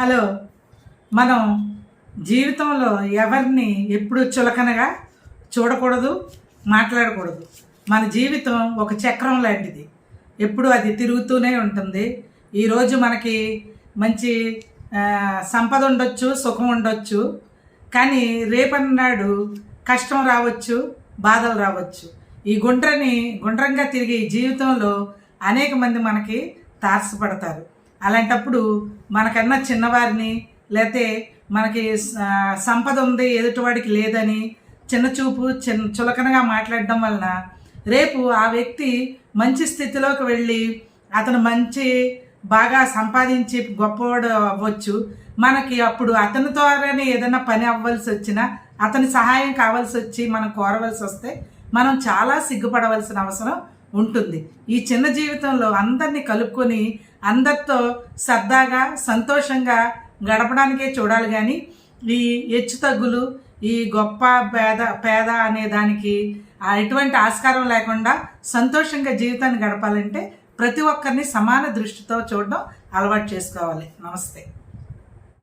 Hello. మనం జీవితంలో ఎవరిని ఎప్పుడు చులకనగా చూడకూడదు మాట్లాడకూడదు. మన జీవితం ఒక చక్రం లాంటిది. ఎప్పుడు అది తిరుగుతూనే ఉంటుంది. ఈరోజు మనకి మంచి సంపద ఉండొచ్చు సుఖం ఉండొచ్చు. కానీ రేపన్నాడు కష్టం రావచ్చు బాధలు రావచ్చు. ఈ గుండ్రని గుండ్రంగా తిరిగి జీవితంలో అనేక మంది మనకి తారసపడతారు. అలాంటప్పుడు మనకన్నా చిన్నవారిని లేతే మనకి సంపద ఉంది ఎదుటివాడికి లేదని చిన్న చూపు చిన్న చులకనగా మాట్లాడడం వలన రేపు ఆ వ్యక్తి మంచి స్థితిలోకి వెళ్ళి అతను మంచి బాగా సంపాదించి గొప్పవాడు అవ్వచ్చు. మనకి అప్పుడు అతని ద్వారానే ఏదైనా పని అవ్వాల్సి వచ్చినా అతని సహాయం కావాల్సి వచ్చి మనం కోరవలసి వస్తే మనం చాలా సిగ్గుపడవలసిన అవసరం ఉంటుంది. ఈ చిన్న జీవితంలో అందరినీ కలుపుకొని అందరితో సరదాగా సంతోషంగా గడపడానికే చూడాలి కానీ ఈ హెచ్చు తగ్గులు ఈ గొప్ప పేద పేద అనే దానికి ఎటువంటి ఆస్కారం లేకుండా సంతోషంగా జీవితాన్ని గడపాలంటే ప్రతి ఒక్కరిని సమాన దృష్టితో చూడడం అలవాటు చేసుకోవాలి. నమస్తే.